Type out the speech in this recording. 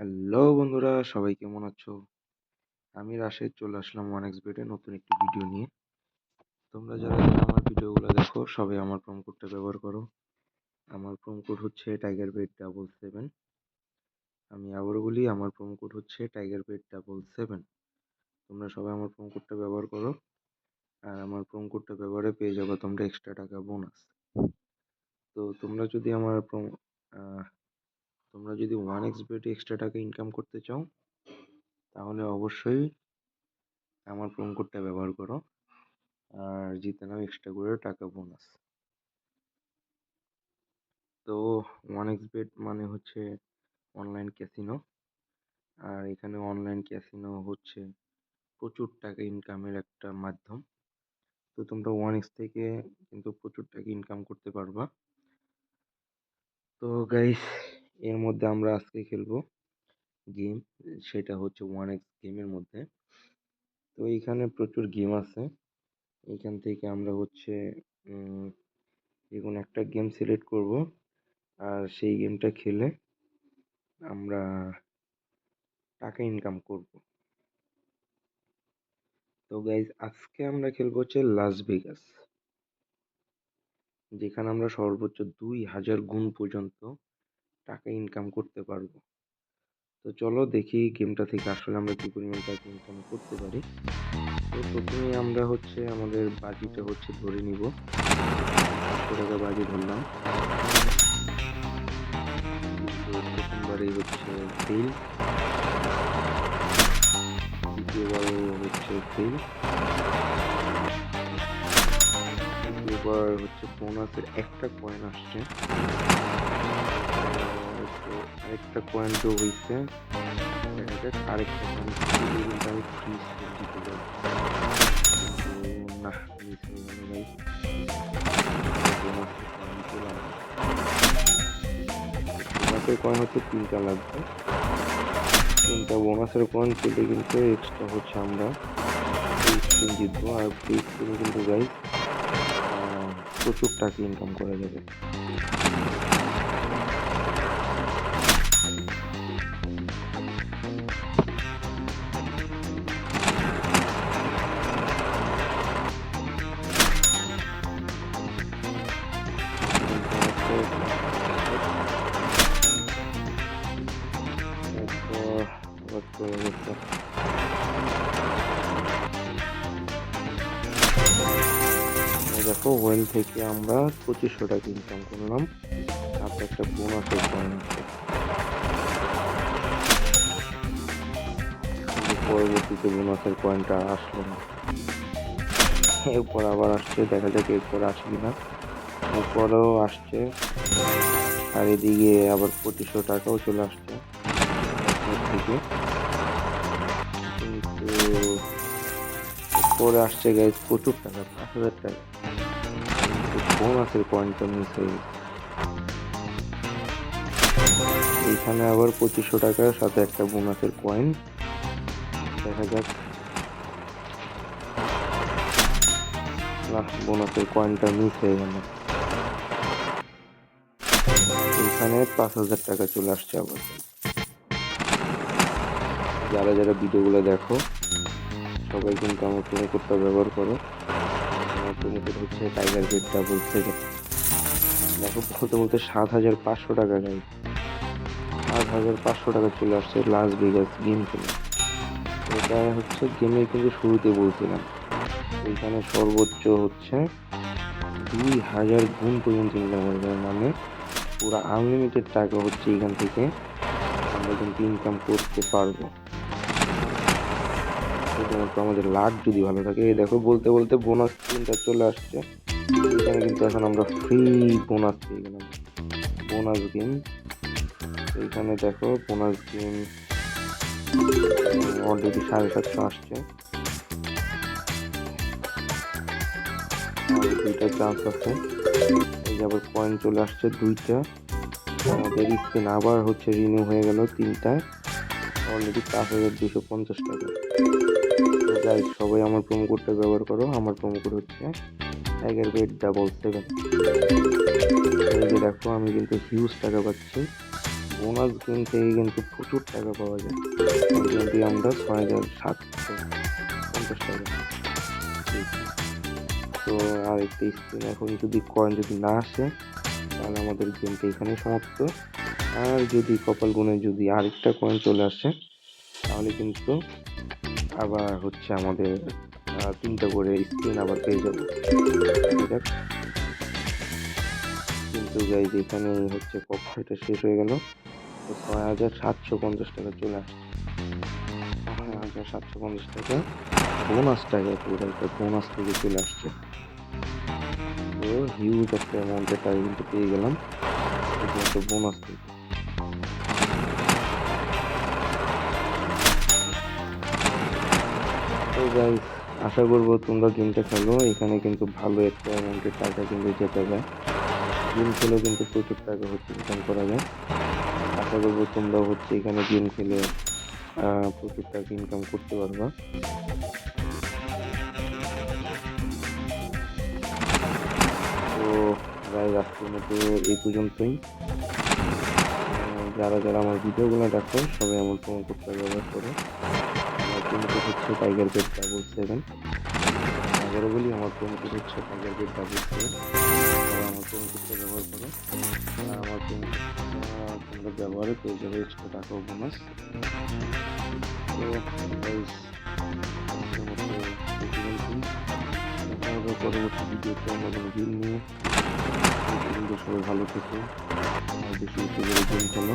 Hello বন্ধুরা, সবাই কেমন আছো? আমি রাশেদ, চলে আসলাম ওয়ান এক্স বেডে নতুন একটি ভিডিও নিয়ে। তোমরা যারা আমার ভিডিওগুলো দেখো, সবাই আমার প্রোম কোডটা ব্যবহার করো। আমার প্রোম কোড হচ্ছে টাইগার বেড ডাবল সেভেন আমি আবারও বলি, আমার প্রোম কোড হচ্ছে টাইগার বেড ডাবল সেভেন তোমরা সবাই আমার প্রোম কোডটা ব্যবহার করো। আর আমার প্রোম কোডটা ব্যবহারে পেয়ে যাব তোমরা এক্সট্রা টাকা বোনাস তো তোমরা যদি আমার প্রোম তোমরা যদি ওয়ান এক্স বেটে এক্সট্রা টাকা ইনকাম করতে চাও, তাহলে অবশ্যই আমার প্রোম কোডটা ব্যবহার করো। আর জিতে নাও এক্সট্রা করে টাকা বোনাস তো ওয়ান এক্স বেট মানে হচ্ছে অনলাইন ক্যাসিনো আর এখানে অনলাইন ক্যাসিনো হচ্ছে প্রচুর টাকা ইনকামের একটা মাধ্যম। তো তোমরা ওয়ান এক্স থেকে কিন্তু প্রচুর টাকা ইনকাম করতে পারবা। তো গাইস এর মধ্যে আমরা আজকে খেলব গেম সেটা হচ্ছে ওয়ান এক্স গেমের মধ্যে। তো এইখানে প্রচুর গেম আছে। এইখান থেকে আমরা হচ্ছে যে কোনো একটা গেম সিলেক্ট করব। আর সেই গেমটা খেলে আমরা টাকা ইনকাম করব। তো গাইজ আজকে আমরা খেলব হচ্ছে লাস ভেগাস যেখানে আমরা সর্বোচ্চ দুই হাজার গুণ পর্যন্ত টাকা ইনকাম করতে পারব। তো চলো দেখি গেমটা থেকে আসলে আমরা কী পরিমাণ টাকা ইনকাম করতে পারি। তো প্রথমেই আমরা হচ্ছে আমাদের বাজিটা হচ্ছে ধরে নিব। টাকা বাজি ধরলাম। হচ্ছে ফেল দ্বিতীয়বারও হচ্ছে ফেল তৃতীয়বার হচ্ছে বোনাসের একটা কয়েন আসছে। আরেকটা কয়েন তো হয়েছে আরেকটা না। বোনাসের কয়েন হচ্ছে তিনটা লাগবে তিনটা বোনাসের কয়েন পেলে কিন্তু এক্সট্রা হচ্ছে আমরা। জিতবো আর কিন্তু গাই প্রচুর টাকা ইনকাম করা যাবে দেখো, ওয়েল থেকে আমরা পঁচিশশো টাকা ইনকাম করলাম। তারপর একটা বোনাসের পয়েন্ট পরবর্তীতে বোনাসের পয়েন্টটা আসলো না। এরপর আবার আসছে, দেখা যাক এরপর আসবি না। এরপরেও আসছে। আর এদিকে আবার পঁচিশশো টাকাও চলে আসছে। থেকে। কিন্তু পরে আসছে গাইজ প্রচুর টাকা, পাঁচ হাজার টাকা। বোনাসের পয়েন্টটা মিস হয়ে গেছে এইখানে আবার পঁচিশশো টাকার সাথে একটা বোনাসের কয়েন দেখা যাক। না বোনাসের কয়েনটা মিস হয়ে গেল। এখানে পাঁচ হাজার টাকা চলে আসছে আবার। যারা যারা ভিডিওগুলো দেখো সবাই কিন্তু আমার প্রোমো কোডটা ব্যবহার করো। আমার প্রোমো কোড হচ্ছে টাইগার বেড ডাবল সেভেন দেখো, বলতে সাত হাজার পাঁচশো টাকা গাই সাত হাজার পাঁচশো টাকা চলে আসছে লাস ভেগাস গেম খেলে এটা হচ্ছে গেমের কিন্তু শুরুতে বলছিলাম। এইখানে সর্বোচ্চ হচ্ছে দুই হাজার গুণ পর্যন্ত ইনকাম করা যায় মানে পুরো আনলিমিটেড টাকা হচ্ছে এখান থেকে। আমরা কিন্তু ইনকাম করতে পারব। শুধুমাত্র আমাদের লাখ যদি ভালো থাকে। এই দেখো, বলতে বলতে বোনাস তিনটা চলে আসছে। এখানে কিন্তু এখন আমরা ফ্রি বোনাস পেয়ে গেলাম। বোনাস গেম এইখানে দেখো বোনাস গেম অলরেডি সাড়ে সাতশো আসছে। দুইটা চান্স আছে। এই আবার পয়েন্ট চলে আসছে দুইটা। আমাদের স্ক্রিন আবার হচ্ছে রিনিউ হয়ে গেল তিনটায়। অলরেডি পাঁচ হাজার দুশো পঞ্চাশ টাকা। গাইজ সবাই আমার প্রোমো কোডটা ব্যবহার করো। আমার প্রোমো কোড হচ্ছে টাইগার বেড ডাবল সেভেন দেখো, আমি কিন্তু হিউজ টাকা পাচ্ছি। বোনাস গেম থেকে কিন্তু প্রচুর টাকা পাওয়া যায়। যদি আমরা ছয় হাজার সাতশো পঞ্চাশ টাকা। তো আর একটা স্পিন এখন যদি কয়েন যদি না আসে, তাহলে আমাদের গেমটা এখানেই সমাপ্ত। আর যদি কপাল গুনে যদি আরেকটা কয়েন চলে আসে, তাহলে কিন্তু আবার হচ্ছে আমাদের তিনটা করে স্পিন আবার পেয়ে যাব। কিন্তু যাই এখানে হচ্ছে কক্ষটা শেষ হয়ে গেল। তো ছয় হাজার সাতশো পঞ্চাশ টাকা চলে আসছে। ছয় হাজার সাতশো পঞ্চাশ টাকা বোনাস টাকা পুরো একটা বোনাস থেকে চলে আসছে। তো হিউজ একটা অ্যামাউন্টের টাকা কিন্তু পেয়ে গেলাম। বোনাস থেকে। তো গাইজ আশা করব তোমরা গেমটা খেলো। এখানে কিন্তু ভালো একটা অ্যামাউন্টের টাকা কিন্তু যেতে যায়। গেম খেলেও কিন্তু প্রচুর টাকা হচ্ছে ইনকাম করা যায়। আশা করব তোমরাও হচ্ছে এখানে গেম খেলে প্রচুর টাকা ইনকাম করতে পারবা। তো গাইজ আজকের মতো এই পর্যন্তই। যারা যারা আমার ভিডিওগুলো দেখো, সবাই আমার প্রোমো কোডটা ব্যবহার করো আমার হচ্ছে টাইগার পেট ডাবল সেভেন আবারও বলি, আমার প্রোমো হচ্ছে টাইগার পেট ডাবল সেভেন আমার প্রোমো কোডটা ব্যবহার করো। আমার তোমরা ব্যবহারে পেয়ে যাবে এক্সট্রা টাকা বোনাস পরবর্তী ভিডিওতে অন্য কোনো নিয়ে সবাই ভালো থেকো। বেশি বেশি করে গেম খেলো।